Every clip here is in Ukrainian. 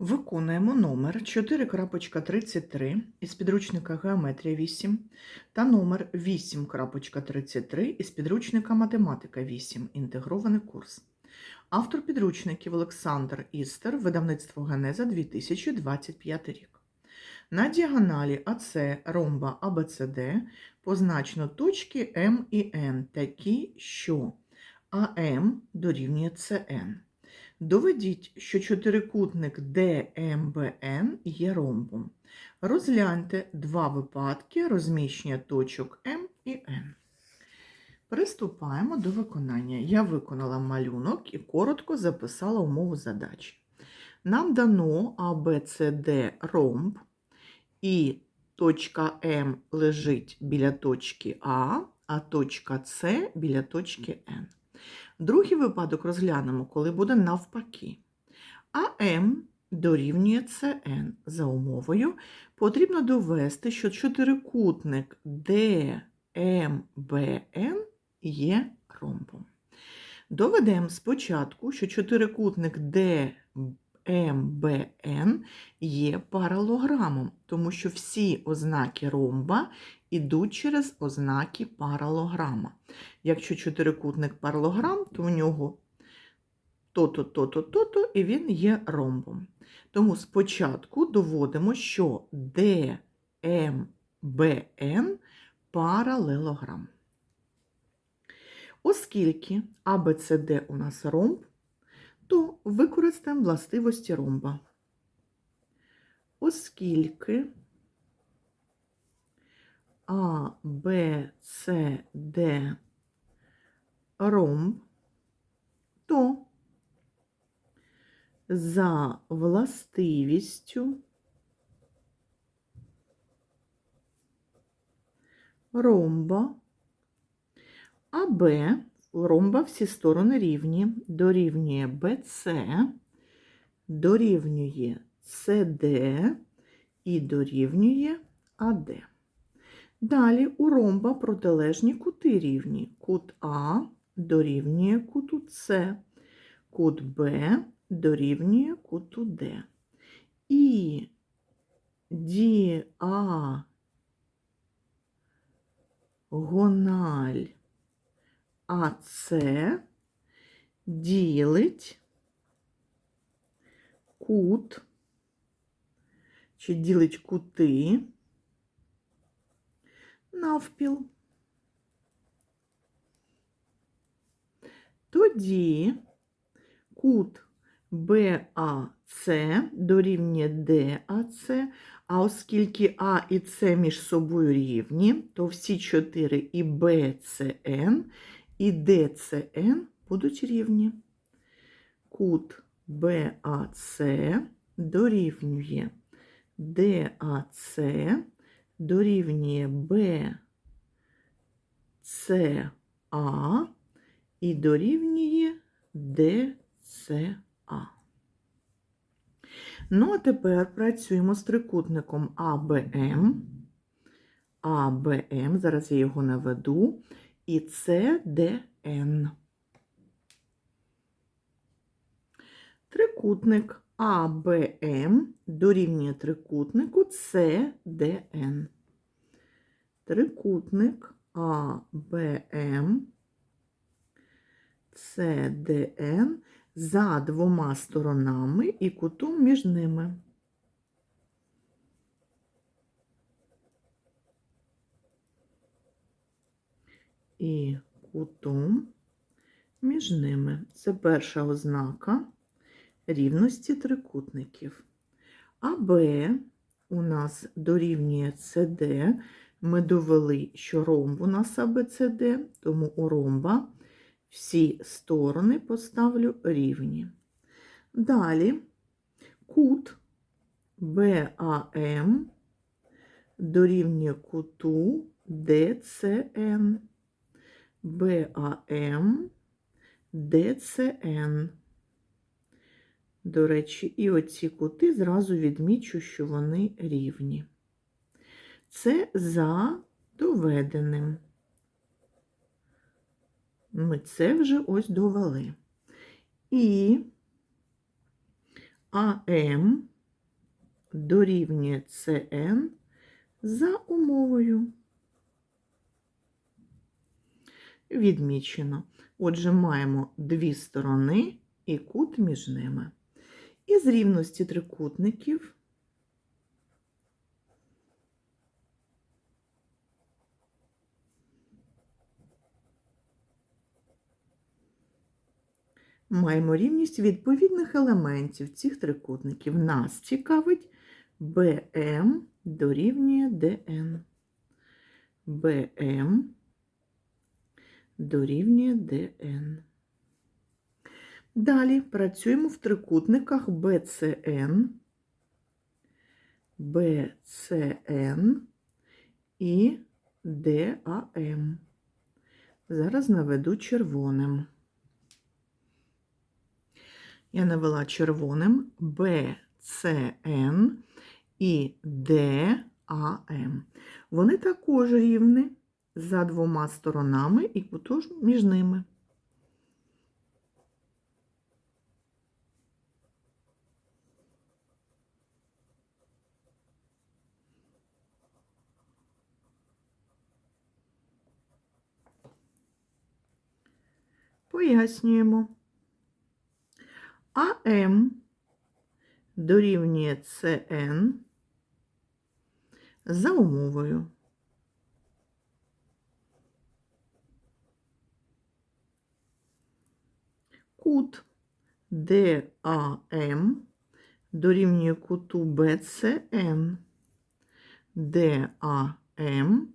Виконуємо номер 4.33 із підручника Геометрія 8 та номер 8.33 із підручника Математика 8. Інтегрований курс. Автор підручників Олександр Істер, видавництво Генеза 2025 рік. На діагоналі АЦ ромба ABCD позначено точки М і Н такі, що АМ дорівнює CN. Доведіть, що чотирикутник DMBN є ромбом. Розгляньте два випадки розміщення точок М і N. Приступаємо до виконання. Я виконала малюнок і коротко записала умову задачі. Нам дано ABCD ромб, і точка М лежить біля точки А, а точка С біля точки Н. Другий випадок розглянемо, коли буде навпаки. АМ дорівнює СН. За умовою потрібно довести, що чотирикутник ДМБН є ромбом. Доведемо спочатку, що чотирикутник ДМБН є паралограмом, тому що всі ознаки ромба ідуть через ознаки паралограма. Якщо чотирикутник паралограм, то в нього то-то, то-то, то-то, і він є ромбом. Тому спочатку доводимо, що ДМБН паралелограм. Оскільки АБЦД у нас ромб, то використаємо властивості ромба. Оскільки а, Б, С, Д ромб, то за властивістю ромба АБ ромба всі сторони рівні, дорівнює БЦ, дорівнює СД і дорівнює АД. Далі у ромба протилежні кути рівні. Кут А дорівнює куту С, кут Б дорівнює куту Д. І діагональ АС ділить кут, чи ділить кути навпіл. Тоді кут БАЦ дорівнює ДАЦ, а оскільки А і С між собою рівні, то всі чотири і БЦН, і ДЦН будуть рівні. Кут БАЦ дорівнює ДАЦ дорівнює БЦА і дорівнює ДЦА. Ну, а тепер працюємо з трикутником АБМ. АБМ, зараз я його наведу, і ЦДН. Трикутник АБМ дорівнює трикутнику ЦДН. Трикутник АБМ ЦДН за двома сторонами і кутом між ними. І кутом між ними. Це перша ознака рівності трикутників. АБ у нас дорівнює СД. Ми довели, що ромб у нас АБЦД, тому у ромба всі сторони поставлю рівні. Далі кут БАМ дорівнює куту ДЦН. БАМ ДЦН. До речі, і оці кути зразу відмічу, що вони рівні. Це за доведеним. Ми це вже ось довели. І АМ дорівнює СН за умовою. Відмічено. Отже, маємо дві сторони і кут між ними. Із рівності трикутників маємо рівність відповідних елементів цих трикутників. Нас цікавить BM дорівнює DN. BM дорівнює DN. Далі працюємо в трикутниках BCN, BCN і DAM. Зараз наведу червоним. Я навела червоним BCN і DAM. Вони також рівні за двома сторонами і кутож між ними. Пояснюємо. АМ дорівнює СН за умовою. Кут ДАМ дорівнює куту БЦН. ДАМ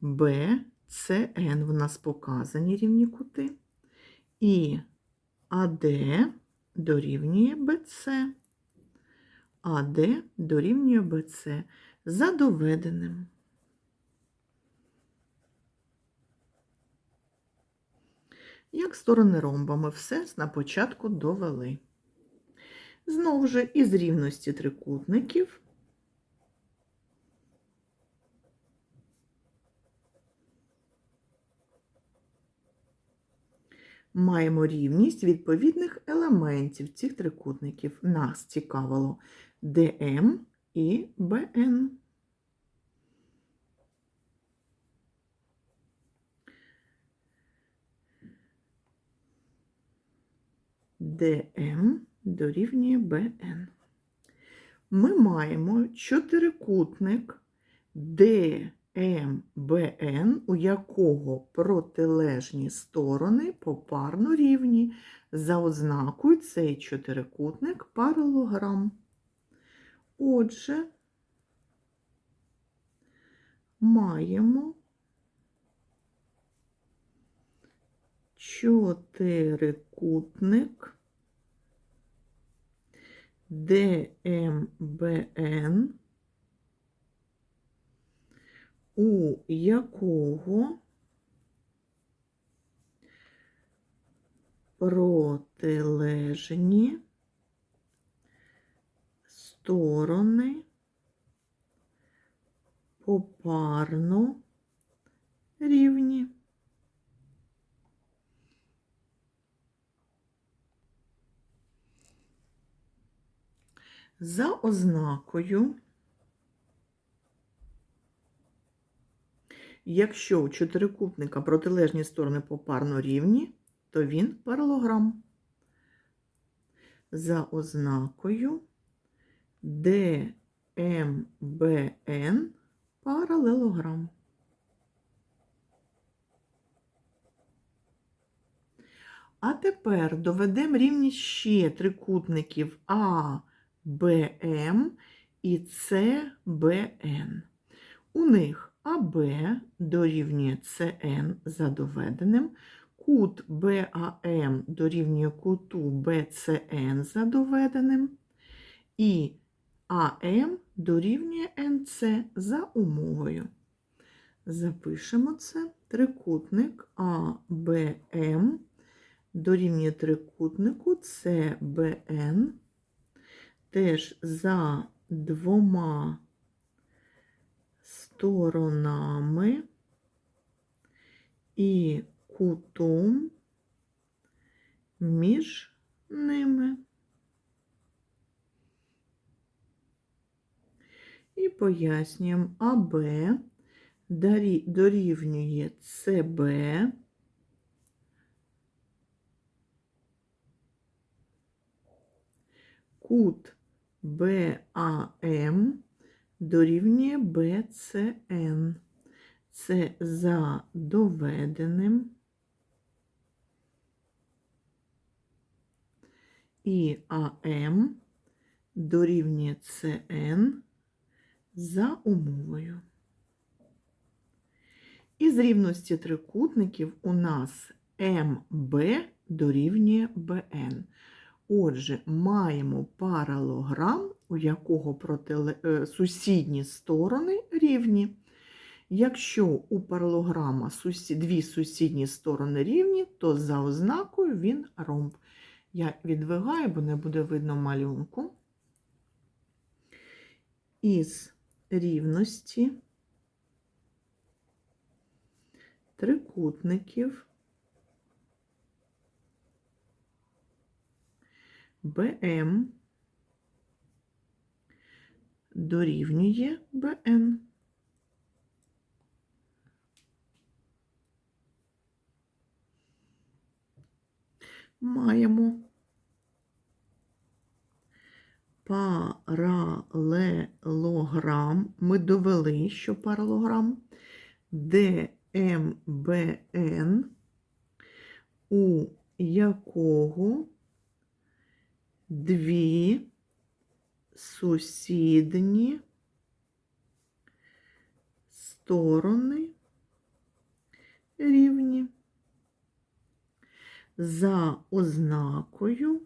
БЦН в нас показані рівні кути. І АД дорівнює БЦ. АД дорівнює БЦ за доведеним. Як сторони ромба ми все на початку довели. Знову ж із рівності трикутників маємо рівність відповідних елементів цих трикутників. Нас цікавило ДМ і БН. ДМ дорівнює БН. Ми маємо чотирикутник ДМБН, у якого протилежні сторони попарно рівні. За ознакою цей чотирикутник паралограм. Отже, маємо чотирикутник ДМБН, у якого протилежні сторони попарно рівні. За ознакою, якщо у чотирикутника протилежні сторони попарно рівні, то він паралограм. За ознакою ДМБН паралелограм. А тепер доведемо рівність ще трикутників А, БМ і СБН. У них АБ дорівнює СН за доведеним, кут БАМ дорівнює куту БЦН за доведеним, і АМ дорівнює НЦ за умовою. Запишемо це трикутник АБМ дорівнює трикутнику СБН теж за двома сторонами і кутом між ними. І пояснюємо АБ дорівнює СБ кут БАМ дорівнює БЦН. Це за доведеним. І АМ дорівнює СН за умовою. Із рівності трикутників у нас МБ дорівнює БН. Отже, маємо паралограм, у якого протиле... е, сусідні сторони рівні. Якщо у паралограма дві сусідні сторони рівні, то за ознакою він ромб. Я відвигаю, бо не буде видно малюнку. Із рівності трикутників БМ дорівнює БН. Маємо паралелограм. Ми довели, що паралограм ДМБН, у якого дві сусідні сторони рівні за ознакою.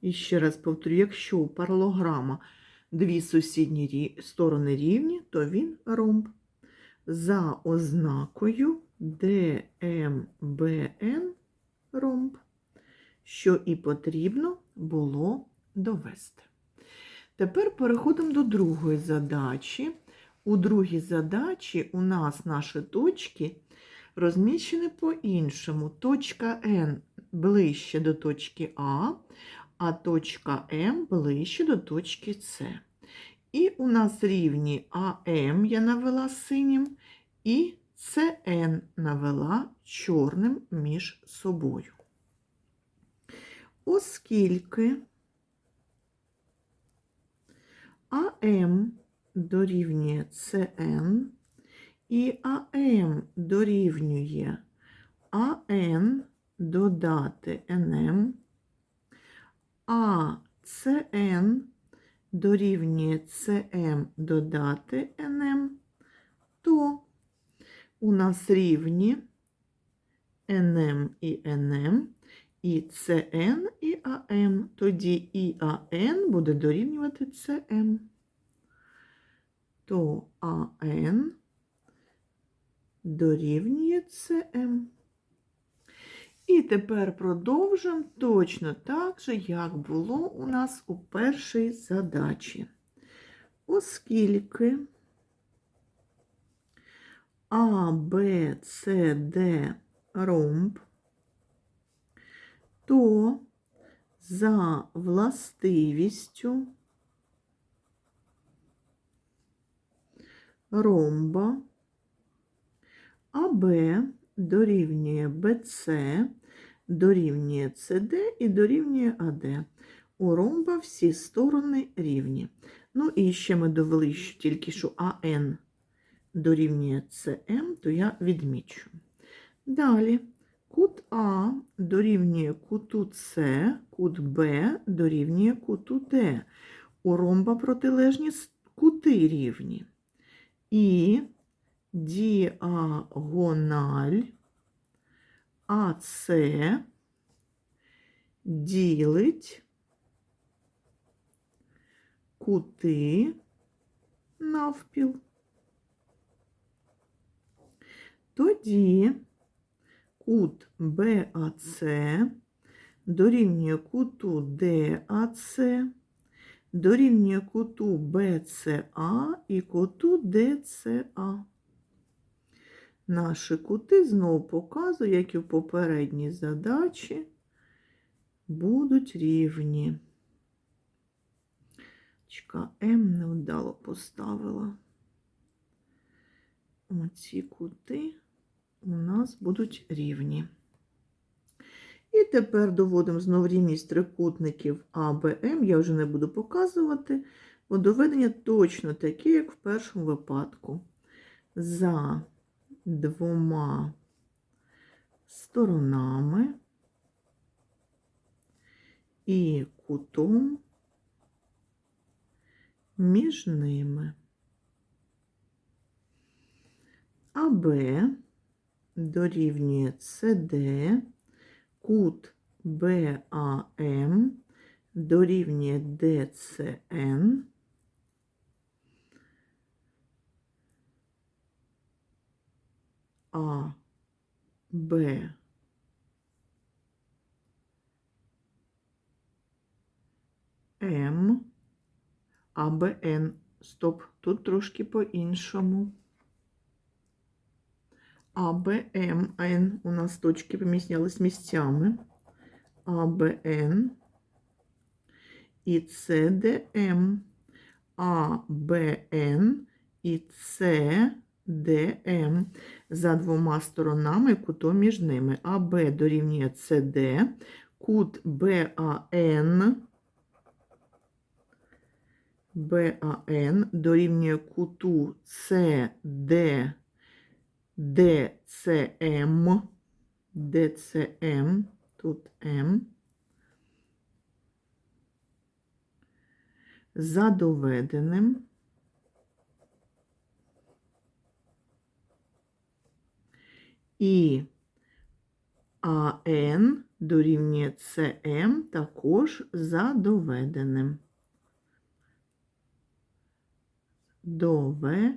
І ще раз повторю, якщо у паралограма дві сусідні сторони рівні, то він ромб. За ознакою ДМБН ромб, що і потрібно було довести. Тепер переходимо до другої задачі. У другій задачі у нас наші точки розміщені по-іншому. Точка N ближче до точки А, а точка М ближче до точки С. І у нас рівні АМ я навела синім, і СН навела чорним між собою. Оскільки АМ дорівнює СН, і АМ дорівнює АН додати НМ, а СН дорівнює СМ додати НМ, то у нас рівні НМ і НМ, і СН і АМ. Тоді і АН буде дорівнювати СМ. То АН дорівнює СМ. І тепер продовжимо точно так же, як було у нас у першій задачі. Оскільки А, Б, С, Д ромб, то за властивістю ромба АБ дорівнює БЦ, дорівнює СД і дорівнює АД. У ромба всі сторони рівні. Ну і ще ми довели, що тільки що АН дорівнює СМ, то я відмічу. Далі кут А дорівнює куту С, кут Б дорівнює куту Д. У ромба протилежні кути рівні. І діагональ АС ділить кути навпіл. Тоді кут БАЦ дорівнює куту ДАЦ, дорівнює куту БЦА і куту ДЦА. Наші кути знову показую, як і в попередній задачі, будуть рівні. М невдало поставила. Оці кути у нас будуть рівні. І тепер доводимо знов рівність трикутників АБМ. Я вже не буду показувати, бо доведення точно таке, як в першому випадку. За двома сторонами і кутом між ними. АБ дорівнює СД, кут БАМ дорівнює ДЦН, А Б М АБН. Стоп, тут трошки по-іншому. АБМН. У нас точки поміснялись місцями. АБН і ЦДМ. АБН і ЦДМ. За двома сторонами кутом між ними. АБ дорівнює СД, кут БАН. БАН дорівнює куту СД, ДЦМ, ДЦМ, тут М. За доведеним і АН дорівнює СМ також за доведеним. доведеним.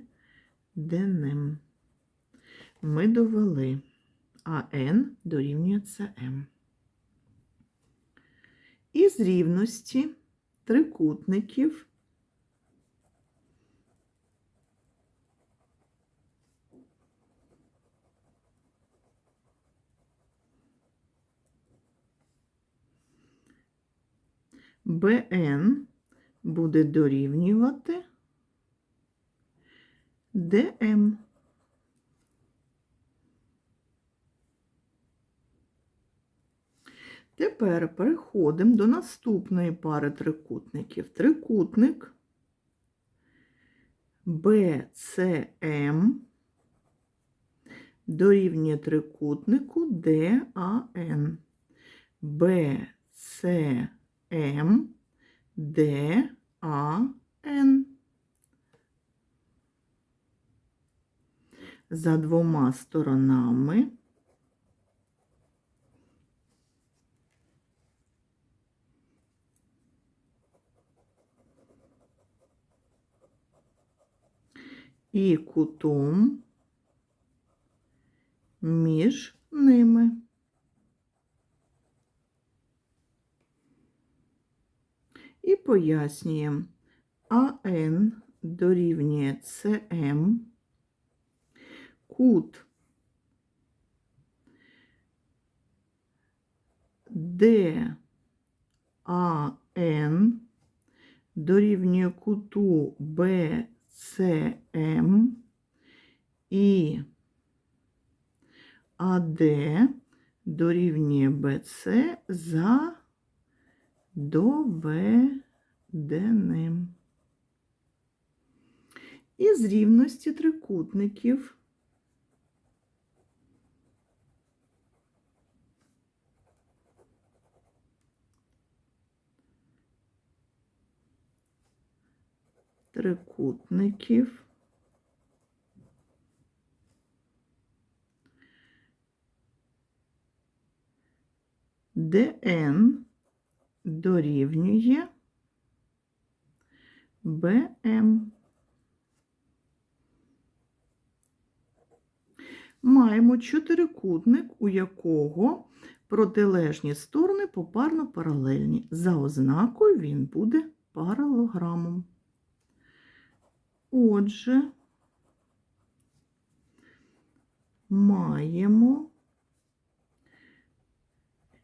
Ми довели АН дорівнює СМ. Із рівності трикутників БН буде дорівнювати ДМ. Тепер переходимо до наступної пари трикутників. Трикутник BCM дорівнює трикутнику DAN. BCM DAN. За двома сторонами і кутом між ними. І пояснюємо АН дорівнює СМ, кут ДАН дорівнює куту БЦМ і АД дорівнює БЦ за доведеним. з рівності трикутників трикутників ДН дорівнює БМ. Маємо чотирикутник, у якого протилежні сторони попарно паралельні. За ознакою він буде паралограмом. Отже, маємо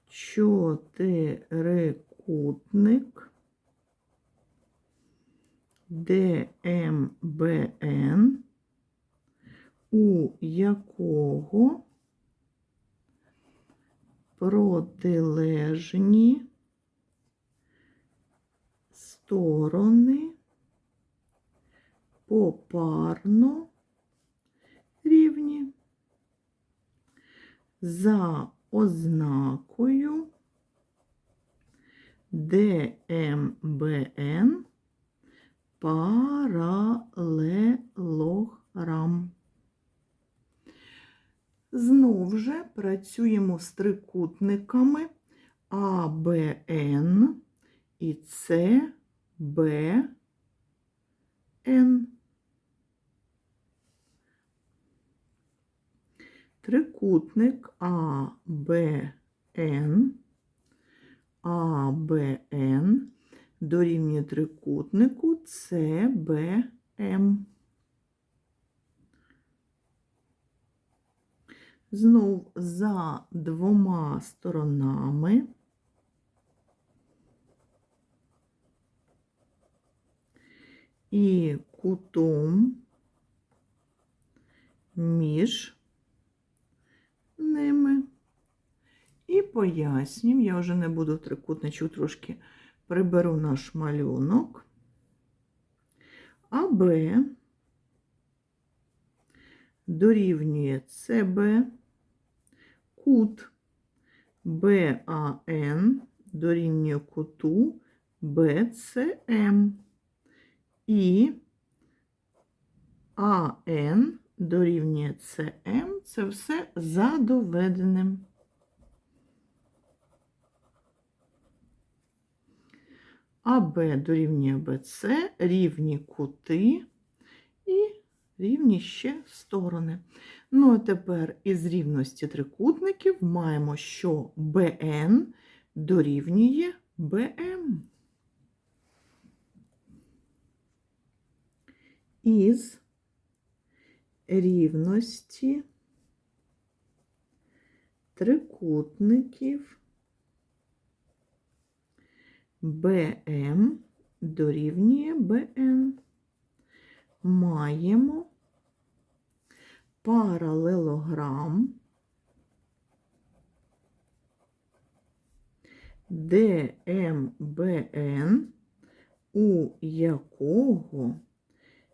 чотирикутник ДМБН, у якого протилежні сторони попарно рівні за ознакою ДМБН паралелограм. Знову же працюємо з трикутниками АБН і СБН. Трикутник АБН, АБН дорівнює трикутнику СБМ. Знов за двома сторонами і кутом між ними. І пояснюємо, я вже не буду в трикутничку трошки приберу наш малюнок. АБ дорівнює СБ, кут БАН дорівнює куту БЦМ і АН дорівнює СМ, це все за доведеним. АБ дорівнює БЦ, рівні кути і рівні ще сторони. Ну, а тепер із рівності трикутників маємо, що БН дорівнює БМ. Із рівності трикутників БМ дорівнює БН. Маємо паралелограм ДМБН, у якого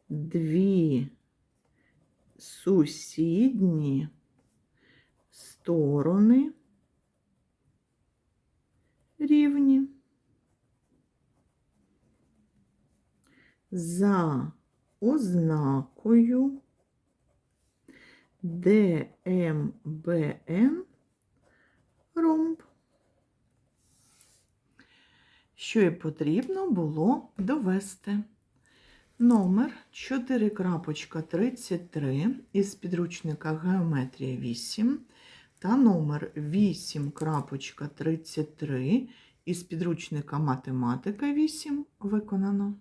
дві сусідні сторони рівні. За ознакою ДМБН ромб. Що і потрібно було довести. Номер 4.33 із підручника Геометрія 8 та номер 8.33 із підручника Математика 8 виконано.